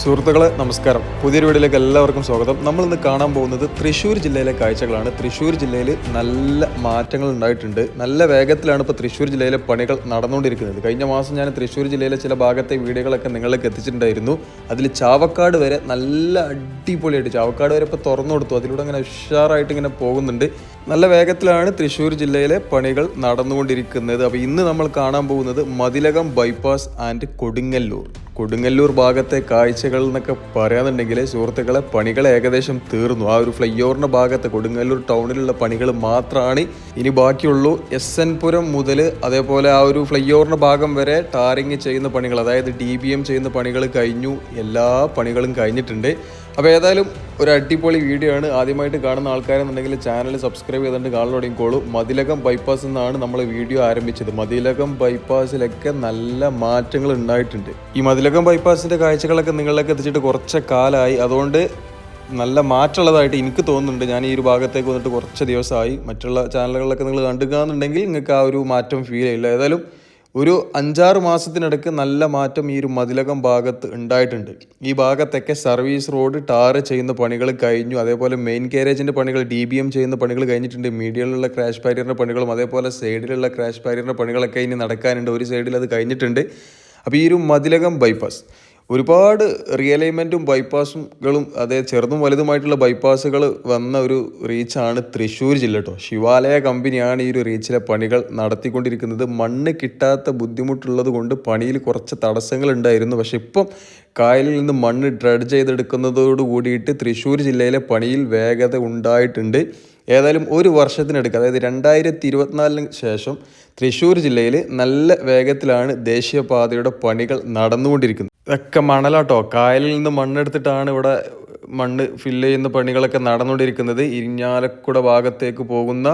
സുഹൃത്തുക്കളെ നമസ്കാരം. പുതിയൊരു വീഡിയോയിലേക്ക് എല്ലാവർക്കും സ്വാഗതം. നമ്മൾ ഇന്ന് കാണാൻ പോകുന്നത് തൃശ്ശൂർ ജില്ലയിലെ കാഴ്ചകളാണ്. തൃശ്ശൂർ ജില്ലയിൽ നല്ല മാറ്റങ്ങൾ ഉണ്ടായിട്ടുണ്ട്. നല്ല വേഗത്തിലാണ് ഇപ്പോൾ തൃശ്ശൂർ ജില്ലയിലെ പണികൾ നടന്നുകൊണ്ടിരിക്കുന്നത്. കഴിഞ്ഞ മാസം ഞാൻ തൃശ്ശൂർ ജില്ലയിലെ ചില ഭാഗത്തെ വീഡിയോകളൊക്കെ നിങ്ങളിലേക്ക് എത്തിച്ചിട്ടുണ്ടായിരുന്നു. അതിൽ ചാവക്കാട് വരെ നല്ല അടിപൊളിയായിട്ട് ചാവക്കാട് വരെ ഇപ്പോൾ തുറന്നു കൊടുത്തു. അതിലൂടെ അങ്ങനെ ഉഷാറായിട്ട് ഇങ്ങനെ പോകുന്നുണ്ട്. നല്ല വേഗത്തിലാണ് തൃശ്ശൂർ ജില്ലയിലെ പണികൾ നടന്നുകൊണ്ടിരിക്കുന്നത്. അപ്പോൾ ഇന്ന് നമ്മൾ കാണാൻ പോകുന്നത് മതിലകം ബൈപ്പാസ് ആൻഡ് കൊടുങ്ങല്ലൂർ. കൊടുങ്ങല്ലൂർ ഭാഗത്തെ കാഴ്ചകൾ എന്നൊക്കെ പറയാന്നുണ്ടെങ്കിൽ സുഹൃത്തുക്കളെ പണികൾ ഏകദേശം തീർന്നു. ആ ഒരു ഫ്ലൈ ഓവറിന്റെ ഭാഗത്ത് കൊടുങ്ങല്ലൂർ ടൗണിലുള്ള പണികൾ മാത്രമാണ് ഇനി ബാക്കിയുള്ളൂ. എസ് എൻ പുരം മുതൽ അതേപോലെ ആ ഒരു ഫ്ലൈ ഓവറിന്റെ ഭാഗം വരെ ടാറിങ് ചെയ്യുന്ന പണികൾ അതായത് ഡി ബി എം ചെയ്യുന്ന പണികൾ കഴിഞ്ഞു. എല്ലാ പണികളും കഴിഞ്ഞിട്ടുണ്ട്. അപ്പോൾ ഏതായാലും ഒരു അടിപൊളി വീഡിയോ ആണ്. ആദ്യമായിട്ട് കാണുന്ന ആൾക്കാരെന്നുണ്ടെങ്കിൽ ചാനൽ സബ്സ്ക്രൈബ് ചെയ്തിട്ട് കാണാൻ തുടങ്ങിക്കോളൂ. മതിലകം ബൈപ്പാസ് എന്നാണ് നമ്മൾ വീഡിയോ ആരംഭിച്ചത്. മതിലകം ബൈപ്പാസിലൊക്കെ നല്ല മാറ്റങ്ങൾ ഉണ്ടായിട്ടുണ്ട്. ഈ മതിലകം ബൈപ്പാസിന്റെ കാഴ്ചകളൊക്കെ നിങ്ങളിലേക്ക് എത്തിച്ചിട്ട് കുറച്ച് കാലമായി അതുകൊണ്ട് നല്ല മാറ്റമുള്ളതായിട്ട് എനിക്ക് തോന്നുന്നുണ്ട്. ഞാൻ ഈ ഒരു ഭാഗത്തേക്ക് വന്നിട്ട് കുറച്ച് ദിവസമായി. മറ്റുള്ള ചാനലുകളിലൊക്കെ നിങ്ങൾ കണ്ടുകാന്നുണ്ടെങ്കിൽ നിങ്ങൾക്ക് ആ ഒരു മാറ്റം ഫീൽ ചെയ്യില്ല. ഏതായാലും ഒരു അഞ്ചാറ് മാസത്തിനിടയ്ക്ക് നല്ല മാറ്റം ഈ ഒരു മതിലകം ഭാഗത്ത് ഉണ്ടായിട്ടുണ്ട്. ഈ ഭാഗത്തൊക്കെ സർവീസ് റോഡ് ടാറ് ചെയ്യുന്ന പണികൾ കഴിഞ്ഞു. അതേപോലെ മെയിൻ കാരേജിന്റെ പണികൾ ഡി ബി എം ചെയ്യുന്ന പണികൾ കഴിഞ്ഞിട്ടുണ്ട്. മീഡിയയിലുള്ള ക്രാഷ് ബാരിയറിന്റെ പണികളും അതേപോലെ സൈഡിലുള്ള ക്രാഷ് ബാരിയറിന്റെ പണികളൊക്കെ ഇനി നടക്കാനുണ്ട്. ഒരു സൈഡിൽ അത് കഴിഞ്ഞിട്ടുണ്ട്. അപ്പോൾ ഈ ഒരു മതിലകം ബൈപ്പാസ് ഒരുപാട് റിയലൈൻമെന്റും ബൈപ്പാസുകളും അതേ ചെറുതും വലുതുമായിട്ടുള്ള ബൈപ്പാസുകൾ വന്ന ഒരു റീച്ചാണ് തൃശ്ശൂർ ജില്ല കേട്ടോ ശിവാലയ കമ്പനിയാണ് ഈ ഒരു റീച്ചിലെ പണികൾ നടത്തിക്കൊണ്ടിരിക്കുന്നത്. മണ്ണ് കിട്ടാത്ത ബുദ്ധിമുട്ടുള്ളത് കൊണ്ട് പണിയിൽ കുറച്ച് തടസ്സങ്ങൾ ഉണ്ടായിരുന്നു. പക്ഷെ ഇപ്പം കായലിൽ നിന്ന് മണ്ണ് ഡ്രഡ് ചെയ്തെടുക്കുന്നതോട് കൂടിയിട്ട് തൃശ്ശൂർ ജില്ലയിലെ പണിയിൽ വേഗത ഉണ്ടായിട്ടുണ്ട്. ഏതായാലും ഒരു വർഷത്തിനടുക്ക് അതായത് രണ്ടായിരത്തി ഇരുപത്തിനാലിന് ശേഷം തൃശ്ശൂർ ജില്ലയിൽ നല്ല വേഗത്തിലാണ് ദേശീയപാതയുടെ പണികൾ നടന്നുകൊണ്ടിരിക്കുന്നത്. ഇതൊക്കെ മണലാട്ടോ. കായലിൽ നിന്ന് മണ്ണെടുത്തിട്ടാണ് ഇവിടെ മണ്ണ് ഫില്ല് ചെയ്യുന്ന പണികളൊക്കെ നടന്നുകൊണ്ടിരിക്കുന്നത്. ഇരിഞ്ഞാലക്കുട ഭാഗത്തേക്ക് പോകുന്ന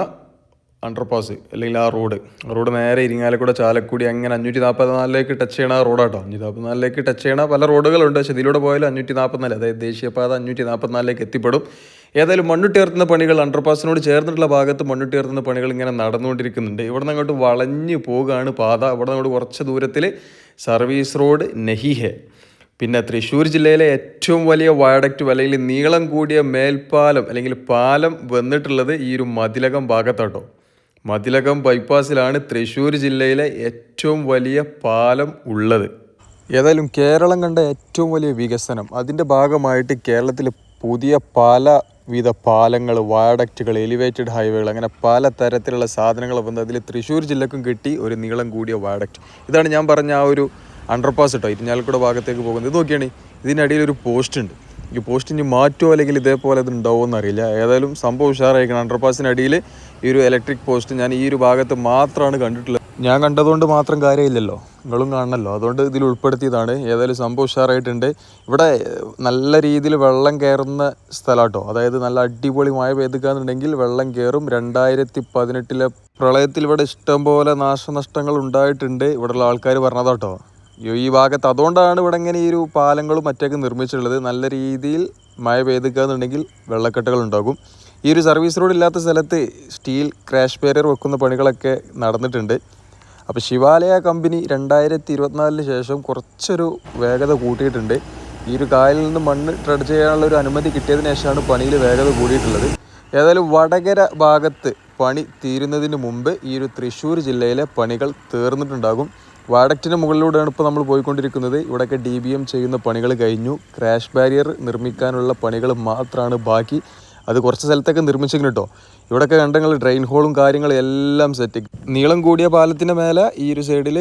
അണ്ടർപാസ് അല്ലെങ്കിൽ ആ റോഡ് റോഡ് നേരെ ഇരിങ്ങാലക്കുട ചാലക്കുടി അങ്ങനെ അഞ്ഞൂറ്റി നാൽപ്പത്തിനാലിലേക്ക് ടച്ച് ചെയ്യണ ആ റോഡാട്ടോ അഞ്ഞൂറ്റി നാൽപ്പത്തിനാലിലേക്ക് ടച്ച് ചെയ്യണ പല റോഡുകളുണ്ട് പക്ഷേ ഇതിലൂടെ പോയാലും അഞ്ഞൂറ്റി നാൽപ്പത്തിനാല് അതായത് ദേശീയപാത അഞ്ഞൂറ്റി നാൽപ്പത്തിനാലിലേക്ക് എത്തിപ്പെടും. ഏതായാലും മണ്ണുട്ടേർത്തുന്ന പണികൾ അണ്ടർപാസിനോട് ചേർന്നിട്ടുള്ള ഭാഗത്ത് മണ്ണുട്ടേർത്തുന്ന പണികൾ ഇങ്ങനെ നടന്നുകൊണ്ടിരിക്കുന്നുണ്ട്. ഇവിടെ നിന്ന് അങ്ങോട്ട് വളഞ്ഞു പോകുകയാണ് പാത. ഇവിടെ നിന്ന് കുറച്ച് ദൂരത്തിൽ സർവീസ് റോഡ് നഹിഹെ. പിന്നെ തൃശ്ശൂർ ജില്ലയിലെ ഏറ്റവും വലിയ വയഡക്റ്റ് അല്ലെങ്കിൽ നീളം കൂടിയ മേൽപ്പാലം അല്ലെങ്കിൽ പാലം വന്നിട്ടുള്ളത് ഈ ഒരു മതിലകം ഭാഗത്താട്ടോ. മതിലകം ബൈപ്പാസിലാണ് തൃശ്ശൂർ ജില്ലയിലെ ഏറ്റവും വലിയ പാലം ഉള്ളത്. ഏതായാലും കേരളം കണ്ട ഏറ്റവും വലിയ വികസനം. അതിന്റെ ഭാഗമായിട്ട് കേരളത്തിൽ പുതിയ പല വിധ പാലങ്ങൾ വയഡക്റ്റുകൾ എലിവേറ്റഡ് ഹൈവേകൾ അങ്ങനെ പല തരത്തിലുള്ള സാധനങ്ങൾ വന്ന് അതിൽ തൃശ്ശൂർ ജില്ലക്കും കിട്ടി ഒരു നീളം കൂടിയ വാഡക്റ്റ് ഇതാണ് ഞാൻ പറഞ്ഞ ആ ഒരു അണ്ടർപാസ് കേട്ടോ ഇരിഞ്ഞാലക്കുട ഭാഗത്തേക്ക് പോകുന്നത്. ഇത് നോക്കിയാണ് ഇതിനിടയിൽ ഒരു പോസ്റ്റ് ഉണ്ട്. ഈ പോസ്റ്റ് ഇനി മാറ്റുമോ അല്ലെങ്കിൽ ഇതേപോലെ അത് ഉണ്ടാവുമോ എന്നറിയില്ല ഏതായാലും സംഭവം ഉഷാറായിരിക്കണം. അണ്ടർപാസിനടിയിൽ ഈ ഒരു ഇലക്ട്രിക് പോസ്റ്റ് ഞാൻ ഈ ഒരു ഭാഗത്ത് മാത്രമാണ് കണ്ടിട്ടുള്ളത്. ഞാൻ കണ്ടതുകൊണ്ട് മാത്രം കാര്യമില്ലല്ലോ. നിങ്ങളും കാണണമല്ലോ അതുകൊണ്ട് ഇതിൽ ഉൾപ്പെടുത്തിയതാണ്. ഏതായാലും സംഭവം ഉഷാറായിട്ടുണ്ട്. ഇവിടെ നല്ല രീതിയിൽ വെള്ളം കയറുന്ന സ്ഥലമാട്ടോ അതായത് നല്ല അടിപൊളി മഴ പെയ്തുക്കാന്നുണ്ടെങ്കിൽ വെള്ളം കയറും. രണ്ടായിരത്തി പതിനെട്ടിലെ പ്രളയത്തിൽ ഇവിടെ ഇഷ്ടംപോലെ നാശനഷ്ടങ്ങൾ ഉണ്ടായിട്ടുണ്ട്. ഇവിടെയുള്ള ആൾക്കാർ പറഞ്ഞതാട്ടോ. ഈ- ഈ ഭാഗത്ത് അതുകൊണ്ടാണ് ഇവിടെ ഇങ്ങനെ ഈ ഒരു പാലങ്ങളും മറ്റൊക്കെ നിർമ്മിച്ചിട്ടുള്ളത്. നല്ല രീതിയിൽ മഴ പെയ്തുക്കാന്നുണ്ടെങ്കിൽ വെള്ളക്കെട്ടുകൾ ഉണ്ടാകും. ഈ ഒരു സർവീസ് റോഡ് ഇല്ലാത്ത സ്ഥലത്ത് സ്റ്റീൽ ക്രാഷ് ബാരിയർ വെക്കുന്ന പണികളൊക്കെ നടന്നിട്ടുണ്ട്. അപ്പോൾ ശിവാലയ കമ്പനി രണ്ടായിരത്തി ഇരുപത്തിനാലിന് ശേഷം കുറച്ചൊരു വേഗത കൂട്ടിയിട്ടുണ്ട്. ഈ ഒരു കായലിൽ നിന്ന് മണ്ണ് ട്രഡ് ചെയ്യാനുള്ള ഒരു അനുമതി കിട്ടിയതിന് ശേഷമാണ് പണിയിൽ വേഗത കൂടിയിട്ടുള്ളത്. ഏതായാലും വടകര ഭാഗത്ത് പണി തീരുന്നതിന് മുമ്പ് ഈ ഒരു തൃശ്ശൂർ ജില്ലയിലെ പണികൾ തീർന്നിട്ടുണ്ടാകും. വാഡക്റ്റിന് മുകളിലൂടെയാണ് ഇപ്പോൾ നമ്മൾ പോയിക്കൊണ്ടിരിക്കുന്നത്. ഇവിടെയൊക്കെ ഡി ബി എം ചെയ്യുന്ന പണികൾ കഴിഞ്ഞു. ക്രാഷ് ബാരിയർ നിർമ്മിക്കാനുള്ള പണികൾ മാത്രമാണ് ബാക്കി. അത് കുറച്ച് സ്ഥലത്തൊക്കെ നിർമ്മിച്ചെങ്കിലും കേട്ടോ. ഇവിടെയൊക്കെ കണ്ടെങ്കിൽ ഡ്രെയിൻ ഹോളും കാര്യങ്ങളും എല്ലാം സെറ്റ് നീളം കൂടിയ പാലത്തിന്റെ മേലെ ഈ ഒരു സൈഡിൽ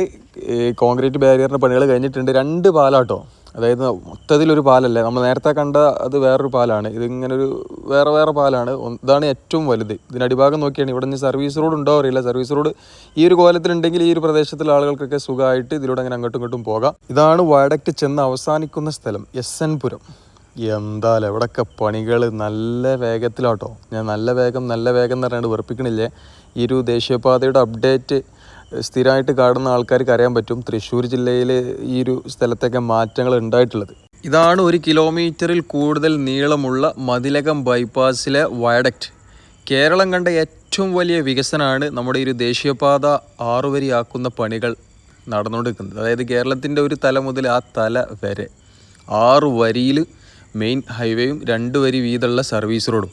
കോൺക്രീറ്റ് ബാരിയറിന്റെ പണികൾ കഴിഞ്ഞിട്ടുണ്ട്. രണ്ട് പാലാട്ടോ അതായത് മൊത്തത്തിലൊരു പാലല്ലേ. നമ്മൾ നേരത്തെ കണ്ട അത് വേറൊരു പാലാണ്. ഇതിങ്ങനൊരു വേറെ വേറെ പാലാണ്. ഇതാണ് ഏറ്റവും വലുത്. ഇതിന്റെ അടിഭാഗം നോക്കിയാണ്. ഇവിടെ നിന്ന് സർവീസ് റോഡ് ഉണ്ടോ അറിയില്ല. സർവീസ് റോഡ് ഈ ഒരു കോലത്തിലുണ്ടെങ്കിൽ ഈ ഒരു പ്രദേശത്തുള്ള ആളുകൾക്കൊക്കെ സുഖമായിട്ട് ഇതിലൂടെ അങ്ങനെ അങ്ങോട്ടും ഇങ്ങോട്ടും പോകാം. ഇതാണ് വയഡക്റ്റ് ചെന്ന് അവസാനിക്കുന്ന സ്ഥലം. എസ് എൻ പുരം എന്തായാലും ഇവിടെയൊക്കെ പണികൾ നല്ല വേഗത്തിലാട്ടോ. ഞാൻ നല്ല വേഗം നല്ല വേഗം എന്ന് പറഞ്ഞാണ്ട് വെറുപ്പിക്കണില്ലേ? ഈ ഒരു ദേശീയപാതയുടെ അപ്ഡേറ്റ് സ്ഥിരമായിട്ട് കാണുന്ന ആൾക്കാർക്ക് അറിയാൻ പറ്റും തൃശ്ശൂർ ജില്ലയിൽ ഈ ഒരു സ്ഥലത്തൊക്കെ മാറ്റങ്ങൾ ഉണ്ടായിട്ടുള്ളത്. ഇതാണ് ഒരു കിലോമീറ്ററിൽ കൂടുതൽ നീളമുള്ള മതിലകം ബൈപ്പാസിലെ വയഡക്റ്റ് കേരളം കണ്ട ഏറ്റവും വലിയ വികസനമാണ് നമ്മുടെ ഈ ഒരു ദേശീയപാത ആറുവരിയാക്കുന്ന പണികൾ നടന്നുകൊണ്ടിരിക്കുന്നത്. അതായത് കേരളത്തിന്റെ ഒരു തല മുതൽ ആ തല വരെ. ആറ് വരിയിൽ മെയിൻ ഹൈവേയും രണ്ട് വരി വീതമുള്ള സർവീസ് റോഡും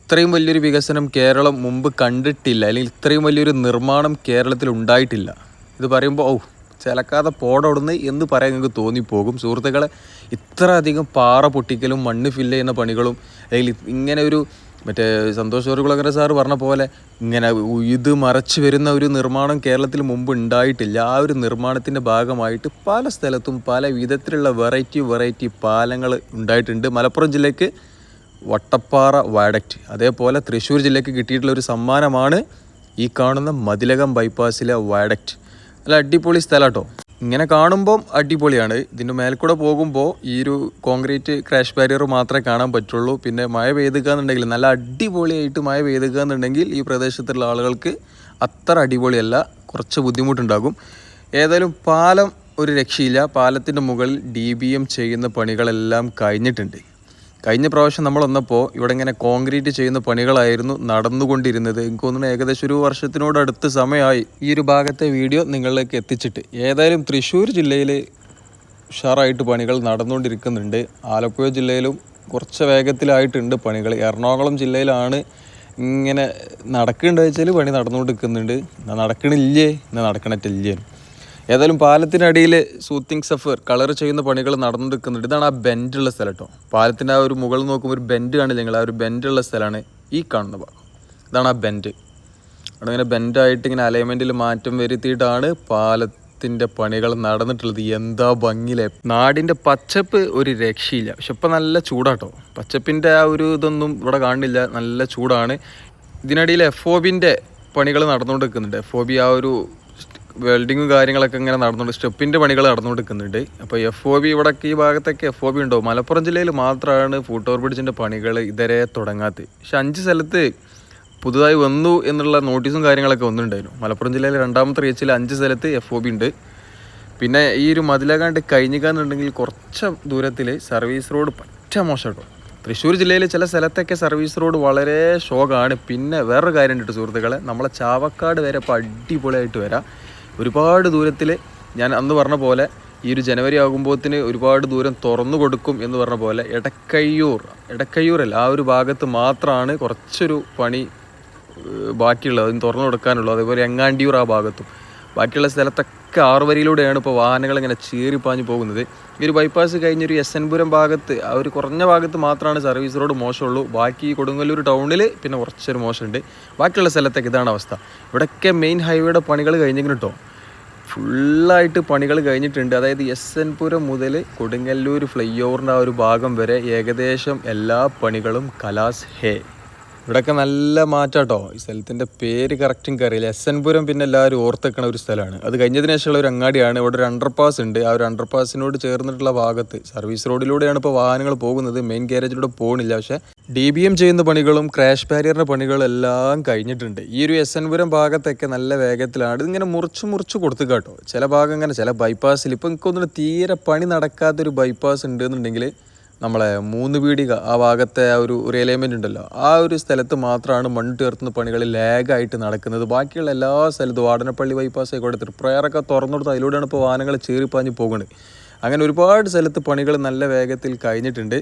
ഇത്രയും വലിയൊരു വികസനം കേരളം മുമ്പ് കണ്ടിട്ടില്ല. അല്ലെങ്കിൽ ഇത്രയും വലിയൊരു നിർമ്മാണം കേരളത്തിൽ ഉണ്ടായിട്ടില്ല. ഇത് പറയുമ്പോൾ ഔ ചിലക്കാതെ പോടവിടുന്ന് എന്ന് പറയാൻ നിങ്ങൾക്ക് തോന്നിപ്പോകും. സുഹൃത്തുക്കളെ ഇത്ര അധികം പാറ പൊട്ടിക്കലും മണ്ണ് ഫില്ല് ചെയ്യുന്ന പണികളും അല്ലെങ്കിൽ ഇങ്ങനെ ഒരു മറ്റേ സന്തോഷ് ചോറുകുളകര സാറ് പറഞ്ഞ പോലെ ഇങ്ങനെ ഇത് മറച്ചു വരുന്ന ഒരു നിർമ്മാണം കേരളത്തിൽ മുമ്പ് ഉണ്ടായിട്ടില്ല. ആ ഒരു നിർമ്മാണത്തിന്റെ ഭാഗമായിട്ട് പല സ്ഥലത്തും പല വിധത്തിലുള്ള വെറൈറ്റി വെറൈറ്റി പാലങ്ങൾ ഉണ്ടായിട്ടുണ്ട്. മലപ്പുറം ജില്ലയ്ക്ക് വട്ടപ്പാറ വാഡക്റ്റ് അതേപോലെ തൃശ്ശൂർ ജില്ലയ്ക്ക് കിട്ടിയിട്ടുള്ള ഒരു സമ്മാനമാണ് ഈ കാണുന്ന മതിലകം ബൈപ്പാസിലെ വാഡക്റ്റ് നല്ല അടിപൊളി സ്ഥലം കേട്ടോ. ഇങ്ങനെ കാണുമ്പം അടിപൊളിയാണ്. ഇതിന്റെ മേൽക്കൂടെ പോകുമ്പോൾ ഈ ഒരു കോൺക്രീറ്റ് ക്രാഷ് ബാരിയർ മാത്രമേ കാണാൻ പറ്റുള്ളൂ. പിന്നെ മഴ പെയ്തുക എന്നുണ്ടെങ്കിൽ നല്ല അടിപൊളിയായിട്ട് മഴ പെയ്തുക എന്നുണ്ടെങ്കിൽ ഈ പ്രദേശത്തുള്ള ആളുകൾക്ക് അത്ര അടിപൊളിയല്ല. കുറച്ച് ബുദ്ധിമുട്ടുണ്ടാകും. ഏതായാലും പാലം ഒരു രക്ഷയില്ല. പാലത്തിന്റെ മുകളിൽ ഡി ബി എം ചെയ്യുന്ന പണികളെല്ലാം കഴിഞ്ഞിട്ടുണ്ട്. കഴിഞ്ഞ പ്രാവശ്യം നമ്മൾ വന്നപ്പോൾ ഇവിടെ ഇങ്ങനെ കോൺക്രീറ്റ് ചെയ്യുന്ന പണികളായിരുന്നു നടന്നുകൊണ്ടിരുന്നത്. എനിക്ക് തോന്നുന്നു ഏകദേശം ഒരു വർഷത്തിനോട് അടുത്ത് സമയമായി ഈ ഒരു ഭാഗത്തെ വീഡിയോ നിങ്ങളിലേക്ക് എത്തിച്ചിട്ട്. ഏതായാലും തൃശ്ശൂർ ജില്ലയിൽ ഉഷാറായിട്ട് പണികൾ നടന്നുകൊണ്ടിരിക്കുന്നുണ്ട്. ആലപ്പുഴ ജില്ലയിലും കുറച്ച് വേഗത്തിലായിട്ടുണ്ട് പണികൾ. എറണാകുളം ജില്ലയിലാണ് ഇങ്ങനെ നടക്കുന്നുണ്ടെന്ന് വെച്ചാൽ പണി നടന്നുകൊണ്ടിരിക്കുന്നുണ്ട്. എന്നാൽ നടക്കണില്ലേ? എന്നാൽ നടക്കണില്ലേ ഏതായാലും പാലത്തിനടിയിൽ സൂത്തിങ് സഫർ കളർ ചെയ്യുന്ന പണികൾ നടന്നെടുക്കുന്നുണ്ട് ഇതാണ് ആ ബെൻഡുള്ള സ്ഥലം കേട്ടോ. പാലത്തിന്റെ ആ ഒരു മുകളിൽ നോക്കുമ്പോൾ ഒരു ബെൻഡ് കാണില്ല നിങ്ങൾ ആ ഒരു ബെൻഡുള്ള സ്ഥലമാണ് ഈ കാണുന്ന ഭാഗം. ഇതാണ് ആ ബെൻഡ്. അവിടെ ഇങ്ങനെ ബെൻഡായിട്ട് ഇങ്ങനെ അലൈൻമെന്റിൽ മാറ്റം വരുത്തിയിട്ടാണ് പാലത്തിന്റെ പണികൾ നടന്നിട്ടുള്ളത്. എന്താ ഭംഗിയിലെ? നാടിന്റെ പച്ചപ്പ് ഒരു രക്ഷയില്ല. പക്ഷെ ഇപ്പം നല്ല ചൂടാട്ടോ. പച്ചപ്പിന്റെ ആ ഒരു ഇതൊന്നും ഇവിടെ കാണില്ല. നല്ല ചൂടാണ്. ഇതിനിടയിൽ എഫ് ഒ ബിന്റെ പണികൾ നടന്നുകൊണ്ടിരിക്കുന്നുണ്ട്. എഫ് ഒ ബി ആ ഒരു വെൽഡിങ്ങും കാര്യങ്ങളൊക്കെ ഇങ്ങനെ നടന്നുകൊണ്ട് സ്റ്റെപ്പിന്റെ പണികൾ നടന്നുകൊണ്ടിരിക്കുന്നുണ്ട്. അപ്പോൾ എഫ് ഒ ബി ഇവിടെ ഈ ഭാഗത്തൊക്കെ എഫ് ഒ ബി ഉണ്ടോ? മലപ്പുറം ജില്ലയിൽ മാത്രമാണ് ഫൂട്ട് ഓവർ ബ്രിഡ്ജിന്റെ പണികൾ ഇതുവരെ തുടങ്ങാത്തത്. പക്ഷെ അഞ്ച് സ്ഥലത്ത് പുതുതായി വന്നു എന്നുള്ള നോട്ടീസും കാര്യങ്ങളൊക്കെ വന്നിട്ടുണ്ടായിരുന്നു. മലപ്പുറം ജില്ലയിൽ രണ്ടാമത്തെ റീച്ചിൽ അഞ്ച് സ്ഥലത്ത് എഫ് ഒ ബി ഉണ്ട്. പിന്നെ ഈ ഒരു മതിലകാണ്ട് കഴിഞ്ഞിക്കാന്നുണ്ടെങ്കിൽ കുറച്ച് ദൂരത്തിൽ സർവീസ് റോഡ് പറ്റ മോശം കേട്ടോ തൃശ്ശൂർ ജില്ലയിൽ ചില സ്ഥലത്തൊക്കെ സർവീസ് റോഡ് വളരെ ഷോക്കാണ് പിന്നെ വേറൊരു കാര്യം ഉണ്ട് സുഹൃത്തുക്കളെ. നമ്മളെ ചാവക്കാട് വരെ ഇപ്പോൾ അടിപൊളിയായിട്ട് വരാം. ഒരുപാട് ദൂരത്തിൽ ഞാൻ അന്ന് പറഞ്ഞ പോലെ ഈ ഒരു ജനുവരി ആകുമ്പോഴത്തിന് ഒരുപാട് ദൂരം തുറന്നു കൊടുക്കും എന്ന് പറഞ്ഞ പോലെ ഇടക്കയ്യൂർ എടക്കയ്യൂരല്ല ആ ഒരു ഭാഗത്ത് മാത്രമാണ് കുറച്ചൊരു പണി ബാക്കിയുള്ളത് അതിന് തുറന്നു കൊടുക്കാനുള്ളത്. അതേപോലെ എങ്ങാണ്ടിയൂർ ആ ഭാഗത്തും. ബാക്കിയുള്ള സ്ഥലത്തൊക്കെ ആറുവരിയിലൂടെയാണ് ഇപ്പോൾ വാഹനങ്ങൾ ഇങ്ങനെ ചീറിപ്പാഞ്ഞ് പോകുന്നത്. ഈ ഒരു ബൈപ്പാസ് കഴിഞ്ഞൊരു എസ് എൻപുരം ഭാഗത്ത് ആ ഒരു കുറഞ്ഞ ഭാഗത്ത് മാത്രമാണ് സർവീസ് റോഡ് മോശമുള്ളൂ. ബാക്കി കൊടുങ്ങല്ലൂർ ടൗണിൽ പിന്നെ കുറച്ചൊരു മോശമുണ്ട്. ബാക്കിയുള്ള സ്ഥലത്തൊക്കെ ഇതാണ് അവസ്ഥ. ഇവിടെയൊക്കെ മെയിൻ ഹൈവേയുടെ പണികൾ കഴിഞ്ഞിങ്ങനെ കേട്ടോ ഫുള്ളായിട്ട് പണികൾ കഴിഞ്ഞിട്ടുണ്ട്. അതായത് എസ് എൻ പുരം മുതൽ കൊടുങ്ങല്ലൂർ ഫ്ലൈ ഓവറിന്റെ ആ ഒരു ഭാഗം വരെ ഏകദേശം എല്ലാ പണികളും കലാസ് ഹേ. ഇവിടെയൊക്കെ നല്ല മാറ്റാട്ടോ. ഈ സ്ഥലത്തിന്റെ പേര് കറക്റ്റും കറിയില്ല എസ് എൻ പുരം പിന്നെ എല്ലാവരും ഓർത്തെക്കണ ഒരു സ്ഥലമാണ്. അത് കഴിഞ്ഞതിന് ശേഷമുള്ള ഒരു അങ്ങാടിയാണ്. ഇവിടെ ഒരു അണ്ടർപാസ് ഉണ്ട്. ആ ഒരു അണ്ടർപാസിനോട് ചേർന്നിട്ടുള്ള ഭാഗത്ത് സർവീസ് റോഡിലൂടെയാണ് ഇപ്പോൾ വാഹനങ്ങൾ പോകുന്നത്. മെയിൻ ഗ്യാരേജിലൂടെ പോകുന്നില്ല പക്ഷേ ഡി ബി എം ചെയ്യുന്ന പണികളും ക്രാഷ് ബാരിയറിന്റെ പണികളും എല്ലാം കഴിഞ്ഞിട്ടുണ്ട്. ഈ ഒരു എസ് എൻ പുരം ഭാഗത്തൊക്കെ നല്ല വേഗത്തിലാണ്. ഇതിങ്ങനെ മുറിച്ച് മുറിച്ച് കൊടുത്തു കേട്ടോ. ചില ഭാഗം ഇങ്ങനെ ചില ബൈപ്പാസിൽ ഇപ്പം എനിക്കൊന്നും തീരെ പണി നടക്കാത്തൊരു ബൈപ്പാസ് ഉണ്ട് എന്നുണ്ടെങ്കിൽ നമ്മളെ മൂന്ന് പീടിക ആ ഭാഗത്തെ ആ ഒരു എലമെന്റ് ഉണ്ടല്ലോ. ആ ഒരു സ്ഥലത്ത് മാത്രമാണ് മണ്ണ് ചേർത്തുന്ന പണികൾ ലാഗായിട്ട് നടക്കുന്നത്. ബാക്കിയുള്ള എല്ലാ സ്ഥലത്തും വാടനപ്പള്ളി ബൈപ്പാസ് ആയിക്കോട്ടെ തൃപ്രയാറൊക്കെ തുറന്നുകൊടുത്ത് അതിലൂടെയാണ് ഇപ്പോൾ വാഹനങ്ങൾ ചീറിപ്പാഞ്ഞ് പോകുന്നത്. അങ്ങനെ ഒരുപാട് സ്ഥലത്ത് പണികൾ നല്ല വേഗത്തിൽ കഴിഞ്ഞിട്ടുണ്ട്.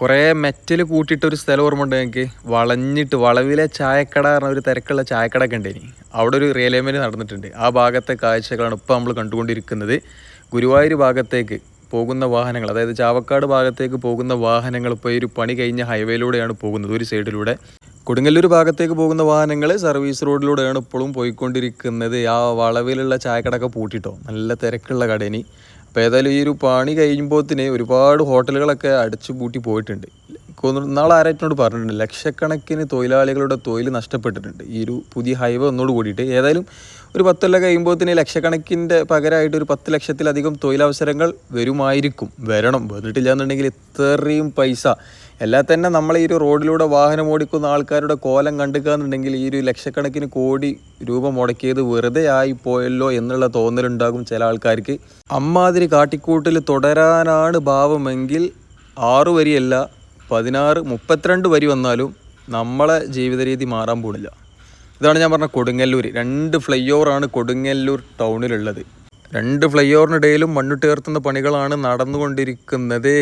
കുറേ മെറ്റൽ കൂട്ടിയിട്ട് ഒരു സ്ഥലം ഓർമ്മ ഉണ്ട് ഞങ്ങൾക്ക് വളഞ്ഞിട്ട് വളവിലെ ചായക്കട പറഞ്ഞ ഒരു തിരക്കുള്ള ചായക്കട ഒക്കെ ഉണ്ടേനി അവിടെ ഒരു റിയലൈൻമെന്റ് നടന്നിട്ടുണ്ട്. ആ ഭാഗത്തെ കാഴ്ചകളാണ് ഇപ്പോൾ നമ്മൾ കണ്ടുകൊണ്ടിരിക്കുന്നത്. ഗുരുവായൂർ ഭാഗത്തേക്ക്. പോകുന്ന വാഹനങ്ങൾ അതായത് ചാവക്കാട് ഭാഗത്തേക്ക് പോകുന്ന വാഹനങ്ങൾ ഇപ്പോൾ ഈ ഒരു പണി കഴിഞ്ഞ ഹൈവേയിലൂടെയാണ് പോകുന്നത്. ഒരു സൈഡിലൂടെ കൊടുങ്ങല്ലൂർ ഭാഗത്തേക്ക് പോകുന്ന വാഹനങ്ങൾ സർവീസ് റോഡിലൂടെയാണ് ഇപ്പോഴും പോയിക്കൊണ്ടിരിക്കുന്നത്. ആ വളവിലുള്ള ചായക്കടയൊക്കെ പൂട്ടിട്ടോ? നല്ല തിരക്കുള്ള കടയിനി അപ്പോൾ ഏതായാലും ഈ ഒരു പണി കഴിയുമ്പോഴത്തിന് ഒരുപാട് ഹോട്ടലുകളൊക്കെ അടച്ചു പൂട്ടി പോയിട്ടുണ്ട്. എനിക്ക് തോന്നുന്നു നാളെ ആരായിട്ടിനോട് പറഞ്ഞിട്ടുണ്ട്? ലക്ഷക്കണക്കിന് തൊഴിലാളികളുടെ തൊഴിൽ നഷ്ടപ്പെട്ടിട്ടുണ്ട്. ഈ ഒരു പുതിയ ഹൈവേ ഒന്നോട് കൂടിയിട്ട്. ഏതായാലും ഒരു പത്തല്ല കഴിയുമ്പോൾ തന്നെ ലക്ഷക്കണക്കിന്റെ പകരമായിട്ട് ഒരു പത്ത് ലക്ഷത്തിലധികം തൊഴിലവസരങ്ങൾ വരുമായിരിക്കും. വരണം. വന്നിട്ടില്ല എന്നുണ്ടെങ്കിൽ ഇത്രയും പൈസ. എല്ലാ തന്നെ നമ്മൾ ഈ ഒരു റോഡിലൂടെ വാഹനം ഓടിക്കുന്ന ആൾക്കാരുടെ കോലം കണ്ടുക്കാന്നുണ്ടെങ്കിൽ ഈ ഒരു ലക്ഷക്കണക്കിന് കോടി രൂപ മുടക്കിയത് വെറുതെ ആയി പോയല്ലോ എന്നുള്ള തോന്നലുണ്ടാകും ചില ആൾക്കാർക്ക്. അമ്മാതിരി കാട്ടിക്കൂട്ടിൽ തുടരാനാണ് ഭാവമെങ്കിൽ ആറു വരിയല്ല പതിനാറ് മുപ്പത്തിരണ്ട് വരി വന്നാലും നമ്മളെ ജീവിത രീതി മാറാൻ പോണില്ല. ഇതാണ് ഞാൻ പറഞ്ഞ കൊടുങ്ങല്ലൂർ രണ്ട് ഫ്ലൈ ഓവറാണ് കൊടുങ്ങല്ലൂർ ടൗണിലുള്ളത്. രണ്ട് ഫ്ലൈ ഓവറിനിടയിലും മണ്ണിട്ട് ഉയർത്തുന്ന പണികളാണ് നടന്നുകൊണ്ടിരിക്കുന്നത്.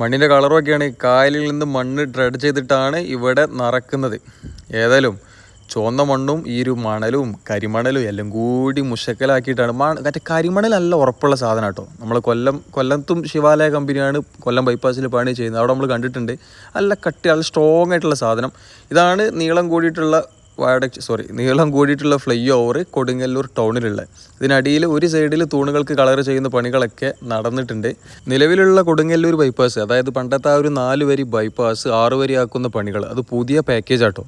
മണ്ണിന്റെ കളറൊക്കെയാണ് കായലിൽ നിന്ന് മണ്ണ് ഡ്രെഡ് ചെയ്തിട്ടാണ് ഇവിടെ നടക്കുന്നത്. ഏതായാലും ചുവന്ന മണ്ണും ഈ ഒരു മണലും കരിമണലും എല്ലാം കൂടി മുഷക്കലാക്കിയിട്ടാണ്. മണ മറ്റേ കരിമണലല്ല ഉറപ്പുള്ള സാധനം കേട്ടോ. നമ്മൾ കൊല്ലം കൊല്ലത്തും ശിവാലയ കമ്പനിയാണ് കൊല്ലം ബൈപ്പാസിൽ പണി ചെയ്യുന്നത്. അവിടെ നമ്മൾ കണ്ടിട്ടുണ്ട്. നല്ല കട്ടി നല്ല സ്ട്രോങ് ആയിട്ടുള്ള സാധനം. ഇതാണ് നീളം കൂടിയിട്ടുള്ള വയഡക്ട് സോറി നീളം കൂടിയിട്ടുള്ള ഫ്ലൈ ഓവർ കൊടുങ്ങല്ലൂർ ടൗണിലുള്ള. ഇതിനടിയിൽ ഒരു സൈഡിൽ തൂണുകൾക്ക് കളർ ചെയ്യുന്ന പണികളൊക്കെ നടന്നിട്ടുണ്ട്. നിലവിലുള്ള കൊടുങ്ങല്ലൂർ ബൈപ്പാസ് അതായത് പണ്ടത്തെ ആ ഒരു നാല് വരി ബൈപ്പാസ് ആറ് വരി ആക്കുന്ന പണികൾ അത് പുതിയ പാക്കേജ് ആട്ടോ.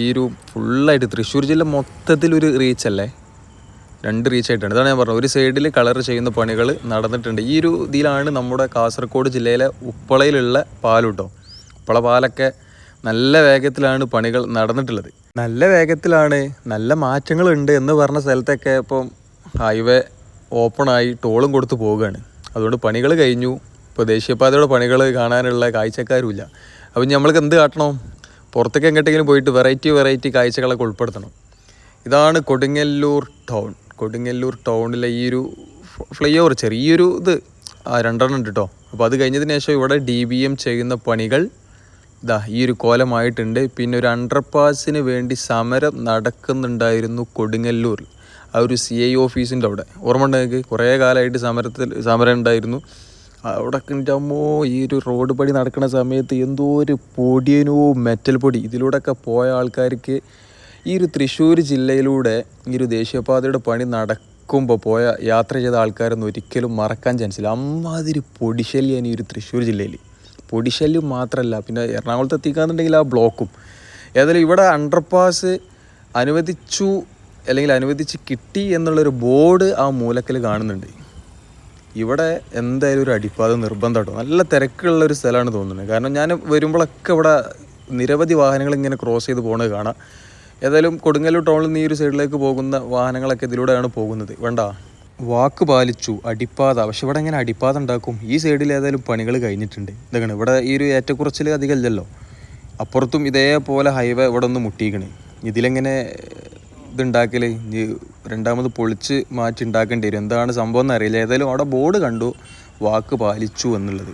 ഈ ഒരു ഫുള്ളായിട്ട് തൃശ്ശൂർ ജില്ല മൊത്തത്തിലൊരു റീച്ച് അല്ലേ? രണ്ട് റീച്ച് ആയിട്ടുണ്ട് ഇതാണ് ഞാൻ പറഞ്ഞത്. ഒരു സൈഡിൽ കളർ ചെയ്യുന്ന പണികൾ നടന്നിട്ടുണ്ട്. ഈ ഒരു ഇതിലാണ് നമ്മുടെ കാസർഗോഡ് ജില്ലയിലെ ഉപ്പളയിലുള്ള പാലൂട്ടോ. ഉപ്പള പാലൊക്കെ നല്ല വേഗത്തിലാണ് പണികൾ നടന്നിട്ടുള്ളത്. നല്ല വേഗത്തിലാണ് നല്ല മാറ്റങ്ങളുണ്ട് എന്ന് പറഞ്ഞ സ്ഥലത്തൊക്കെ ഇപ്പം ഹൈവേ ഓപ്പണായി ടോളും കൊടുത്ത് പോവുകയാണ്. അതുകൊണ്ട് പണികൾ കഴിഞ്ഞു. ഇപ്പോൾ ദേശീയപാതയുടെ പണികൾ കാണാനുള്ള കാഴ്ചക്കാരുമില്ല. അപ്പം നമ്മൾക്ക് എന്ത് കാട്ടണം? പുറത്തേക്ക് എങ്ങോട്ടെങ്കിലും പോയിട്ട് വെറൈറ്റി വെറൈറ്റി കാഴ്ചകളൊക്കെ ഉൾപ്പെടുത്തണം. ഇതാണ് കൊടുങ്ങല്ലൂർ ടൗൺ കൊടുങ്ങല്ലൂർ ടൗണിലെ ഈ ഒരു ഫ്ലൈ ഓവർ ചെറിയൊരു ഇത് രണ്ടെണ്ണം ഉണ്ട് കേട്ടോ അപ്പോൾ അത് കഴിഞ്ഞതിന് ശേഷം ഇവിടെ ഡി ബി എം ചെയ്യുന്ന പണികൾ ഇതാ ഈ ഒരു കോലമായിട്ടുണ്ട്. പിന്നെ ഒരു അണ്ടർപാസിന് വേണ്ടി സമരം നടക്കുന്നുണ്ടായിരുന്നു കൊടുങ്ങല്ലൂർ. ആ ഒരു സി ഐ ഓഫീസിന്റെ അവിടെ. ഓർമ്മ ഉണ്ടെങ്കിൽ കുറേ കാലമായിട്ട് സമരത്തിൽ സമരം ഉണ്ടായിരുന്നു. അവിടെ അമ്മോ ഈ ഒരു റോഡ് പണി നടക്കുന്ന സമയത്ത് എന്തോ ഒരു പൊടിയനോ മെറ്റൽ പൊടി. ഇതിലൂടെയൊക്കെ പോയ ആൾക്കാർക്ക് ഈ ഒരു തൃശ്ശൂർ ജില്ലയിലൂടെ ഈ ഒരു ദേശീയപാതയുടെ പണി നടക്കുമ്പോൾ പോയ യാത്ര ചെയ്ത ആൾക്കാരൊന്നും ഒരിക്കലും മറക്കാൻ ചാൻസില്ല അമ്മാതിരി പൊടിശല്യാണ് ഈ ഒരു തൃശ്ശൂർ ജില്ലയിൽ പൊടിശല്യം മാത്രമല്ല പിന്നെ എറണാകുളത്ത് എത്തിക്കാന്നുണ്ടെങ്കിൽ ആ ബ്ലോക്കും. ഏതായാലും ഇവിടെ അണ്ടർപാസ് അനുവദിച്ചു അല്ലെങ്കിൽ അനുവദിച്ച് കിട്ടി എന്നുള്ളൊരു ബോർഡ് ആ മൂലക്കൽ കാണുന്നുണ്ട്. ഇവിടെ എന്തായാലും ഒരു അടിപ്പാത നിർബന്ധം കേട്ടോ. നല്ല തിരക്കുള്ള ഒരു സ്ഥലമാണ് തോന്നുന്നത്. കാരണം ഞാൻ വരുമ്പോഴൊക്കെ ഇവിടെ നിരവധി വാഹനങ്ങൾ ഇങ്ങനെ ക്രോസ് ചെയ്ത് പോകുന്നത് കാണാം. ഏതായാലും കൊടുങ്ങല്ലൂർ ടൗണിൽ നിന്ന് ഈ ഒരു സൈഡിലേക്ക് പോകുന്ന വാഹനങ്ങളൊക്കെ ഇതിലൂടെയാണ് പോകുന്നത്. വേണ്ട? വാക്ക് പാലിച്ചു അടിപ്പാത. പക്ഷെ ഇവിടെ എങ്ങനെ അടിപ്പാത ഉണ്ടാക്കും? ഈ സൈഡിൽ ഏതായാലും പണികൾ കഴിഞ്ഞിട്ടുണ്ട്. ഇതാണ് ഇവിടെ ഈ ഒരു ഏറ്റക്കുറച്ചിൽ അധികം ഇല്ലല്ലോ. അപ്പുറത്തും ഇതേപോലെ ഹൈവേ ഇവിടെ ഒന്ന് മുട്ടിയിക്കണ് ഇതിലെങ്ങനെ ഇതുണ്ടാക്കൽ ഇനി രണ്ടാമത് പൊളിച്ച് മാറ്റി ഉണ്ടാക്കേണ്ടി വരും. എന്താണ് സംഭവം എന്നറിയില്ല. ഏതായാലും അവിടെ ബോർഡ് കണ്ടു വാക്ക് പാലിച്ചു എന്നുള്ളത്.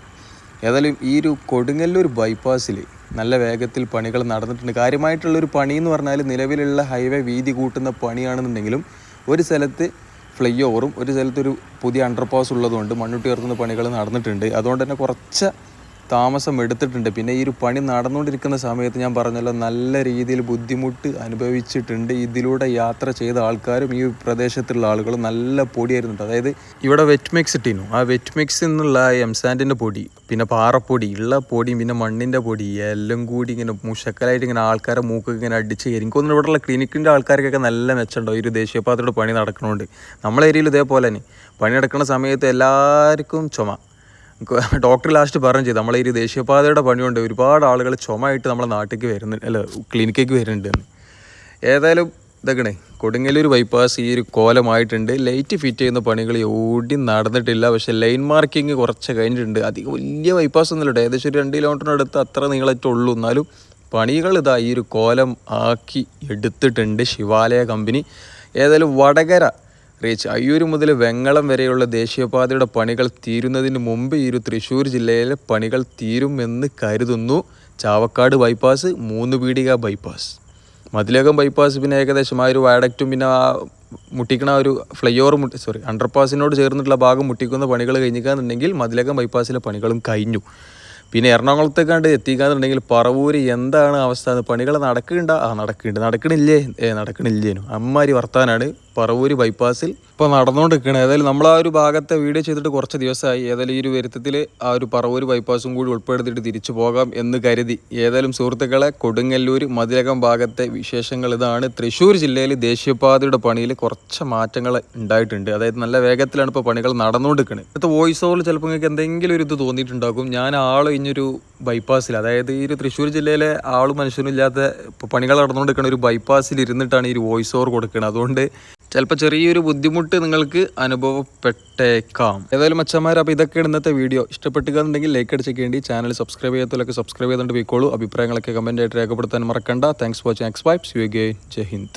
ഏതായാലും ഈ ഒരു കൊടുങ്ങല്ലൂർ ബൈപ്പാസിൽ നല്ല വേഗത്തിൽ പണികൾ നടന്നിട്ടുണ്ട്. കാര്യമായിട്ടുള്ളൊരു പണി എന്ന് പറഞ്ഞാൽ നിലവിലുള്ള ഹൈവേ വീതി കൂട്ടുന്ന പണിയാണെന്നുണ്ടെങ്കിലും ഒരു സ്ഥലത്ത് ഫ്ലൈ ഓവറും ഒരു സ്ഥലത്തൊരു പുതിയ അണ്ടർ പാസ് ഉള്ളതുകൊണ്ട് മണ്ണുട്ടി ഉയർത്തുന്ന പണികൾ നടന്നിട്ടുണ്ട്. അതുകൊണ്ട് തന്നെ കുറച്ച് താമസം എടുത്തിട്ടുണ്ട്. പിന്നെ ഈ ഒരു പണി നടന്നുകൊണ്ടിരിക്കുന്ന സമയത്ത് ഞാൻ പറഞ്ഞല്ലോ നല്ല രീതിയിൽ ബുദ്ധിമുട്ട് അനുഭവിച്ചിട്ടുണ്ട്. ഇതിലൂടെ യാത്ര ചെയ്ത ആൾക്കാരും ഈ പ്രദേശത്തുള്ള ആളുകളും നല്ല പൊടിയായിരുന്നു അതായത് ഇവിടെ വെറ്റ് മിക്സ് ഇട്ടിരുന്നു. ആ വെറ്റ് മിക്സ് എന്നുള്ള എംസാൻഡിന്റെ പൊടി പിന്നെ പാറപ്പൊടി ഉള്ള പൊടിയും പിന്നെ മണ്ണിന്റെ പൊടി എല്ലാം കൂടി ഇങ്ങനെ മുഷക്കലായിട്ട് ഇങ്ങനെ ആൾക്കാരെ മൂക്കൊക്കെ ഇങ്ങനെ അടിച്ച് കയറി. എനിക്ക് തോന്നുന്നു ഇവിടെയുള്ള ക്ലിനിക്കിന്റെ ആൾക്കാർക്കൊക്കെ നല്ല മെച്ചമുണ്ടോ? ഈ ഒരു ദേശീയപാതയുടെ പണി നടക്കണോണ്ട്. നമ്മളെ ഏരിയയിൽ ഇതേപോലെ തന്നെ. പണി നടക്കുന്ന സമയത്ത് എല്ലാവർക്കും ചുമ. ഡോക്ടർ ലാസ്റ്റ് പറഞ്ഞു ചെയ്തു. നമ്മളെ ഈ ദേശീയപാതയുടെ പണിയുണ്ട്. ഒരുപാട് ആളുകൾ ചുമയായിട്ട് നമ്മളെ നാട്ടിലേക്ക് വരുന്നുണ്ട് അല്ല ക്ലിനിക്കേക്ക് വരുന്നുണ്ട് ഏതായാലും ഇതൊക്കെ കൊടുങ്ങല്ലൂർ ബൈപ്പാസ് ഈ ഒരു കോലമായിട്ടുണ്ട്. ലൈറ്റ് ഫിറ്റ് ചെയ്യുന്ന പണികൾ ഓടി നടന്നിട്ടില്ല. പക്ഷേ ലൈൻ മാർക്കിങ് കുറച്ച് കഴിഞ്ഞിട്ടുണ്ട്. അധികം വലിയ ബൈപ്പാസ് ഒന്നുമില്ല. ഏകദേശം ഒരു രണ്ട് കിലോമീറ്ററിനടുത്ത് അത്ര ഉള്ളൂ. എന്നാലും പണികൾ ഇതാ ഈ ഒരു കോലം ആക്കി എടുത്തിട്ടുണ്ട് ശിവാലയ കമ്പനി. ഏതായാലും വടകര റീച്ച് അയ്യൂർ മുതൽ വെങ്ങളം വരെയുള്ള ദേശീയപാതയുടെ പണികൾ തീരുന്നതിന് മുമ്പ് ഈ ഒരു തൃശ്ശൂർ ജില്ലയിലെ പണികൾ തീരുമെന്ന് കരുതുന്നു. ചാവക്കാട് ബൈപ്പാസ് മൂന്ന് പീടിക ബൈപ്പാസ്. മതിലകം ബൈപ്പാസ് പിന്നെ ഏകദേശം ആ ഒരു വയഡക്റ്റും പിന്നെ ആ മുട്ടിക്കണ ഒരു ഫ്ലൈ ഓവർ മുട്ടി സോറി അണ്ടർപാസിനോട് ചേർന്നിട്ടുള്ള ഭാഗം മുട്ടിക്കുന്ന പണികൾ കഴിഞ്ഞിക്കാന്നുണ്ടെങ്കിൽ മതിലകം ബൈപ്പാസിലെ പണികളും കഴിഞ്ഞു. പിന്നെ എറണാകുളത്തേക്കാണ്ട് എത്തിക്കാന്നുണ്ടെങ്കിൽ പറവൂര് എന്താണ് അവസ്ഥ? പണികൾ നടക്കുന്നുണ്ടോ? ആ നടക്കുന്നുണ്ട്. നടക്കണില്ലേ? ഏ നടക്കണില്ലേനു. അമ്മാരി വർത്താനാണ്. പറവൂര് ബൈപ്പാസിൽ ഇപ്പോൾ നടന്നുകൊണ്ടിരിക്കുകയാണ് ഏതായാലും നമ്മൾ ആ ഒരു ഭാഗത്തെ വീഡിയോ ചെയ്തിട്ട് കുറച്ച് ദിവസമായി. ഏതായാലും ഈ ഒരു വരുത്തത്തിൽ ആ ഒരു പറവൂര് ബൈപ്പാസും കൂടി ഉൾപ്പെടുത്തിയിട്ട് തിരിച്ചു പോകാം എന്ന് കരുതി. ഏതായാലും സുഹൃത്തുക്കളെ കൊടുങ്ങല്ലൂർ മതിലകം ഭാഗത്തെ വിശേഷങ്ങൾ ഇതാണ്. തൃശ്ശൂർ ജില്ലയിൽ ദേശീയപാതയുടെ പണിയിൽ കുറച്ച് മാറ്റങ്ങൾ ഉണ്ടായിട്ടുണ്ട്. അതായത് നല്ല വേഗത്തിലാണ് ഇപ്പോൾ പണികൾ നടന്നുകൊണ്ടിരിക്കുന്നത് ഇപ്പോൾ വോയിസ് ഓവറിൽ ചിലപ്പോൾ നിങ്ങൾക്ക് എന്തെങ്കിലും ഒരു ഇത് തോന്നിയിട്ടുണ്ടാകും. ഞാൻ ആൾ ഇഞ്ഞൊരു ബൈപ്പാസിൽ അതായത് ഈ ഒരു തൃശ്ശൂർ ജില്ലയിലെ ആളും മനുഷ്യനും ഇല്ലാത്ത ഇപ്പോൾ പണികൾ നടന്നുകൊണ്ടിരിക്കുന്ന ഒരു ബൈപ്പാസിൽ ഇരുന്നിട്ടാണ് ഈ ഒരു വോയിസ് ഓവർ കൊടുക്കുന്നത് അതുകൊണ്ട് ചിലപ്പോൾ ചെറിയൊരു ബുദ്ധിമുട്ട് നിങ്ങൾക്ക് അനുഭവപ്പെട്ടേക്കാം. ഏതായാലും മച്ചന്മാർ അപ്പോൾ ഇതൊക്കെ ഇന്നത്തെ വീഡിയോ. ഇഷ്ടപ്പെട്ടുകയെന്നുണ്ടെങ്കിൽ ലൈക്ക് അടിച്ചേക്കേണ്ടി ചാനൽ സബ്സ്ക്രൈബ് ചെയ്യാത്തവരൊക്കെ സബ്സ്ക്രൈബ് ചെയ്തുകൊണ്ട് പോയിക്കോളൂ. അഭിപ്രായങ്ങളൊക്കെ കമന്റായിട്ട് രേഖപ്പെടുത്താൻ മറക്കണ്ട. Thanks for watching X vibes you gain Jai Hind